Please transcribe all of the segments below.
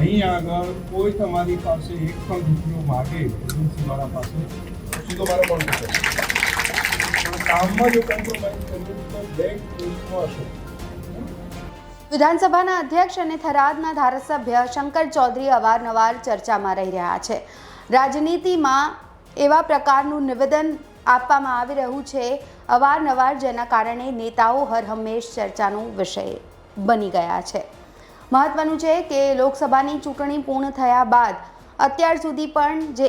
અહીં આગળ કોઈ તમારી પાસે એક પણ રૂપિયો માગે એજન્સીવાળા પાસે, તો સીધો મારો પણ કામમાં જો કોમ્પ્રોમાઇઝ તો હશો. વિધાનસભાના અધ્યક્ષ અને થરાદના ધારાસભ્ય શંકર ચૌધરી અવારનવાર ચર્ચામાં રહી રહ્યા છે. રાજનીતિમાં એવા પ્રકારનું નિવેદન આપવામાં આવી રહ્યું છે. અવારનવાર જેના કારણે નેતાઓ હર હંમેશ ચર્ચાનો વિષય બની ગયા છે. મહત્વનું છે કે લોકસભાની ચૂંટણી પૂર્ણ થયા બાદ અત્યાર સુધી પણ જે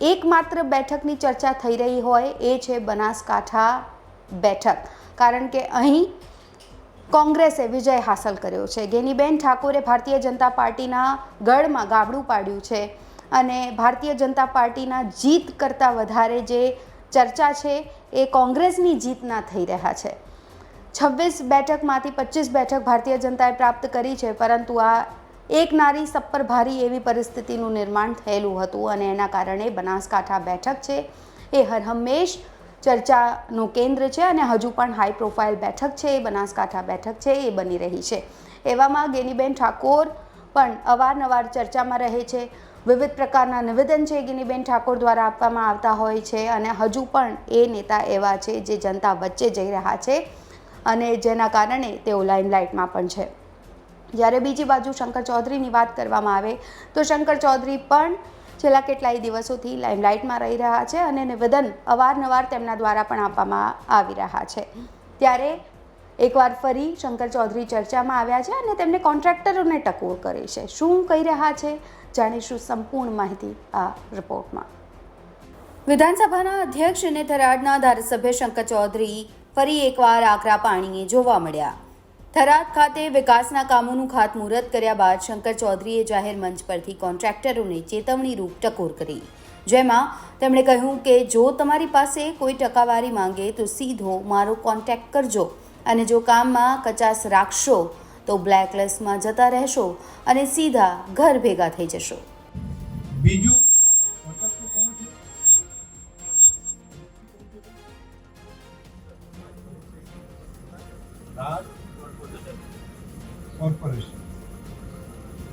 એકમાત્ર બેઠકની ચર્ચા થઈ રહી હોય એ છે બનાસકાંઠા બેઠક. કારણ કે અહીં કોંગ્રેસે વિજય હાંસલ કર્યો છે. ગેનીબેન ઠાકોરે ભારતીય જનતા પાર્ટીના ગઢમાં ગાબડું પાડ્યું છે અને ભારતીય જનતા પાર્ટીના જીત કરતાં વધારે જે ચર્ચા છે એ કોંગ્રેસની જીતના થઈ રહ્યા છે. છવ્વીસ બેઠકમાંથી પચીસ બેઠક ભારતીય જનતાએ પ્રાપ્ત કરી છે, પરંતુ આ એક નારી સપ્પર ભારી એવી પરિસ્થિતિનું નિર્માણ થયેલું હતું અને એના કારણે બનાસકાંઠા બેઠક છે એ હરહંમેશ ચર્ચાનું કેન્દ્ર છે અને હજુ પણ હાઈ પ્રોફાઇલ બેઠક છે, એ બનાસકાંઠા બેઠક છે, એ બની રહી છે. એવામાં ગેનીબેન ઠાકોર પણ અવારનવાર ચર્ચામાં રહે છે. વિવિધ પ્રકારના નિવેદન છે ગિનીબેન ઠાકોર દ્વારા આપવામાં આવતા હોય છે અને હજુ પણ એ નેતા એવા છે જે જનતા વચ્ચે જઈ રહ્યા છે. અને જેના કારણે તેઓ લાઇમલાઇટમાં પણ છે. જ્યારે બીજી બાજુ શંકર ચૌધરીની વાત કરવામાં આવે, તો શંકર ચૌધરી પણ છેલ્લા કેટલાય દિવસોથી લાઇમલાઇટમાં રહી રહ્યા છે અને નિવેદન અવારનવાર તેમના દ્વારા પણ આપવામાં આવી રહ્યા છે. ત્યારે એકવાર ફરી શંકર ચૌધરી ચર્ચામાં આવ્યા છે અને તેમને કોન્ટ્રાક્ટરોને ટકોર કરી છે. શું કહી રહ્યા છે? જાણીશું સંપૂર્ણ માહિતી આ રિપોર્ટમાં. વિધાનસભાના અધ્યક્ષ અને થરાદના ધારાસભ્ય શંકર ચૌધરી ફરી એકવાર આકરા પાણીએ જોવા મળ્યા. થરાદ ખાતે વિકાસના કામોનું ખાતમુહૂર્ત કર્યા બાદ શંકર ચૌધરીએ જાહેર મંચ પરથી કોન્ટ્રાક્ટરોને ચેતવણી રૂપ ટકોર કરી. જેમાં તેમણે કહ્યું કે જો તમારી પાસે કોઈ ટકાવારી માંગે તો સીધો મારો કોન્ટેક્ટ કરજો અને જો કામમાં કચાસ રાખશો તો બ્લેકલિસ્ટમાં જતા રહેશો અને સીધા ઘર ભેગા થઈ જશો. બીજું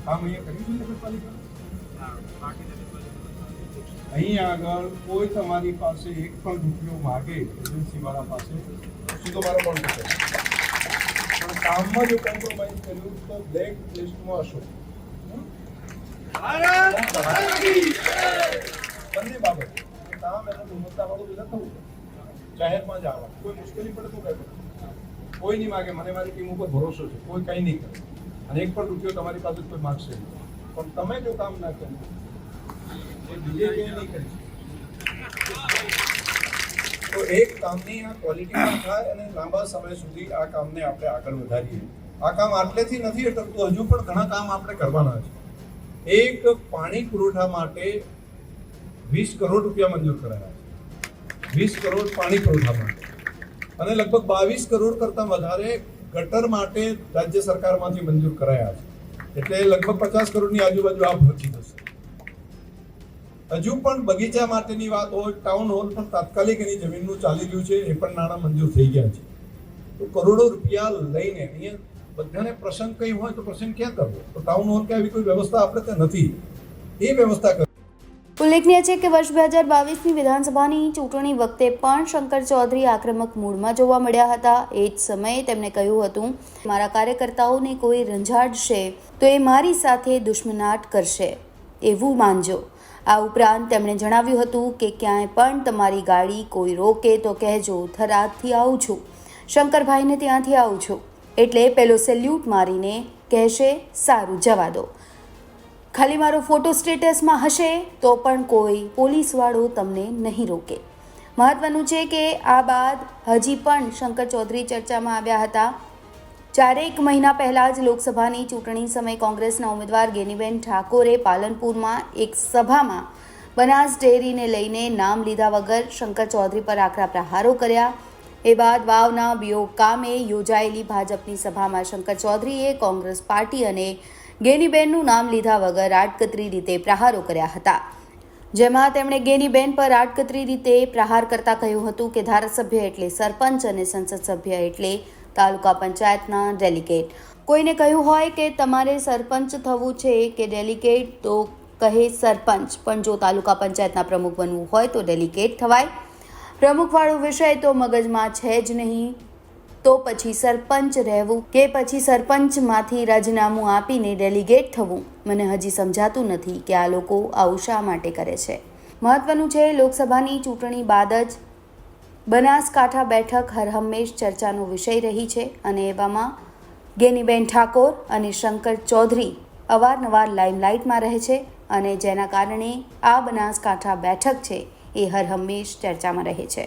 કામ અહીંયા કર્યું છે નગરપાલિકા અહીં આગળ કોઈ તમારી પાસે એક પણ રૂપિયો માગે એજન્સીવાળા પાસે તો સીધો મારો કોન્ટેક્ટ કરજો પણ કામમાં જો કોમ્પ્રોમાઇઝ કર્યું તો બ્લેક લિસ્ટમાં હશો હમ? બંને બાબત કામ એનો ગુણવત્તાવાળું બધા થવું જોઈએ. જાહેરમાં જ આવવાનું કોઈ મુશ્કેલી પડે તો કઈ કોઈ નહીં માગે મને મારી ટીમ ઉપર ભરોસો છે કોઈ કંઈ નહીં કરે અને એક પણ રૂપિયો તમારી પાસે કોઈ માગશે. પણ તમે જો કામ ના કર્યું એ બીજે નહીં કરી. તો એક કામની આ ક્વોલિટીમાં થાય અને લાંબા સમય સુધી આ કામને આપણે આગળ વધારીએ. આ કામ આટલેથી નથી અટકતું, હજુ પણ ઘણા કામ આપણે કરવાના છે. એક પાણી પુરવઠા માટે વીસ કરોડ રૂપિયા મંજૂર કરાયા છે. વીસ કરોડ પાણી પુરવઠા માટે. અને લગભગ બાવીસ કરોડ કરતાં વધારે ગટર માટે રાજ્ય સરકારમાંથી મંજૂર કરાયા છે. એટલે લગભગ પચાસ કરોડની આજુબાજુ આ પહોંચી જશે. હજુ પણ બગીચા માટેની વાત હોય, ટાઉન હોલ પણ તાત્કાલિક એની જમીનનું ચાલી રહ્યું છે, એ પણ નાણાં મંજૂર થઈ ગયા છે. તો કરોડો રૂપિયા લઈને અહીંયા બધાને પ્રસંગ કઈ હોય તો પ્રસંગ ક્યાં કરવો? તો ટાઉન હોલ કે આવી કોઈ વ્યવસ્થા આપણે ત્યાં નથી. એ વ્યવસ્થા ઉલ્લેખનીય છે કે વર્ષ બે હજાર બાવીસની વિધાનસભાની ચૂંટણી વખતે પણ શંકર ચૌધરી આક્રમક મૂડમાં જોવા મળ્યા હતા. એ જ સમયે તેમણે કહ્યું હતું, મારા કાર્યકર્તાઓને કોઈ રંજાડશે તો એ મારી સાથે દુશ્મનાટ કરશે. એવું માનજો. આ ઉપરાંત તેમણે જણાવ્યું હતું કે ક્યાંય પણ તમારી ગાડી કોઈ રોકે તો કહેજો, થરાદથી આવું છું. શંકરભાઈને ત્યાંથી આવું છું. એટલે પેલો સેલ્યુટ મારીને કહેશે, સારું, જવા દો. ખાલી મારો ફોટો સ્ટેટસમાં હશે, તો પણ કોઈ પોલીસવાળો તમને નહીં રોકે. મહત્વનું છે કે આ બાદ હજી પણ શંકર ચૌધરી ચર્ચામાં આવ્યા હતા. ચારેક મહિના પહેલાં જ લોકસભાની ચૂંટણી સમયે કોંગ્રેસના ઉમેદવાર ગેનીબેન ઠાકોરે પાલનપુરમાં એક સભામાં બનાસ ડેરીને લઈને નામ લીધા વગર શંકર ચૌધરી પર આકરા પ્રહારો કર્યા. એ બાદ વાવના બીઓ કામે યોજાયેલી ભાજપની સભામાં શંકર ચૌધરીએ કોંગ્રેસ પાર્ટી અને ગેનીબેનનું નામ લીધા વગર આડકતરી રીતે પ્રહારો કર્યા હતા. જેમાં તેમણે ગેનીબેન પર આડકતરી રીતે પ્રહાર કરતા કહ્યું હતું કે ધારાસભ્ય એટલે સરપંચ અને સંસદ સભ્ય એટલે તાલુકા પંચાયતના ડેલિગેટ. કોઈને કહ્યું હોય કે તમારે સરપંચ થવું છે કે ડેલિગેટ, તો કહે સરપંચ. પણ જો તાલુકા પંચાયતના પ્રમુખ બનવું હોય તો ડેલિગેટ થવાય. પ્રમુખવાળો વિષય તો મગજમાં છે જ નહીં. તો પછી સરપંચ રહેવું કે પછી સરપંચમાંથી રાજીનામું આપીને ડેલિગેટ થવું? મને હજી સમજાતું નથી કે આ લોકો આવું શા માટે કરે છે. મહત્વનું છે લોકસભાની ચૂંટણી બાદ જ બનાસકાંઠા બેઠક હરહંમેશ ચર્ચાનો વિષય રહી છે અને એવામાં ગેનીબેન ઠાકોર અને શંકર ચૌધરી અવારનવાર લાઇમલાઇટમાં રહે છે અને જેના કારણે આ બનાસકાંઠા બેઠક છે એ હરહંમેશ ચર્ચામાં રહે છે.